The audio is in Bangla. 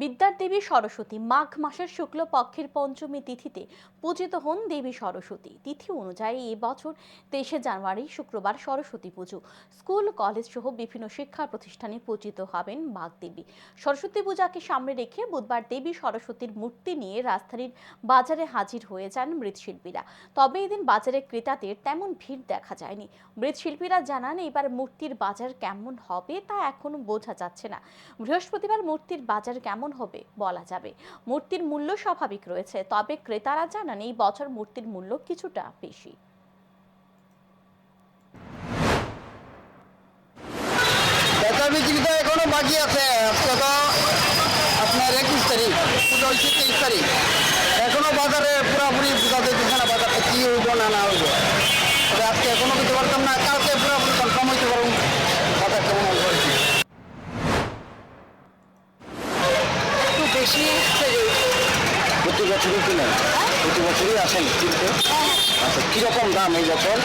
বিদ্যার দেবী সরস্বতী মাঘ মাসের শুক্ল পক্ষের পঞ্চমী তিথিতে পূজিত হন দেবী সরস্বতী। তিথি অনুযায়ী এই বছর তেইশে জানুয়ারি শুক্রবার সরস্বতী পুজো। স্কুল, কলেজ সহ বিভিন্ন শিক্ষা প্রতিষ্ঠানে পূজিত হবেন মাঘ দেবী। সরস্বতী পূজাকে সামনে রেখে বুধবার দেবী সরস্বতীর মূর্তি নিয়ে রাজধানীর বাজারে হাজির হয়ে যান মৃৎশিল্পীরা। তবে এদিন বাজারে ক্রেতাদের তেমন ভিড় দেখা যায়নি। মৃৎশিল্পীরা জানান, এবার মূর্তির বাজার কেমন হবে তা এখনও বোঝা যাচ্ছে না। বৃহস্পতিবার মূর্তির বাজার কেমন হবে বলা যাবে। মূর্তির মূল্য স্বাভাবিক রয়েছে, তবে ক্রেতারা জানান এই বছর মূর্তির মূল্য কিছুটা বেশি। তো এখনও বাকি আছে, আজকে তো আপনার একুশ তারিখ, পুজো হচ্ছে তেইশ তারিখ। এখনও বাজারে পুরাপুরি বোঝা না কি হইব না না হইব আজকে এখনও দিতে পারতাম না বেশি প্রতি বছরই কিনেন প্রতি বছরই আসেন কিনতে? আচ্ছা কীরকম দাম এই বছর?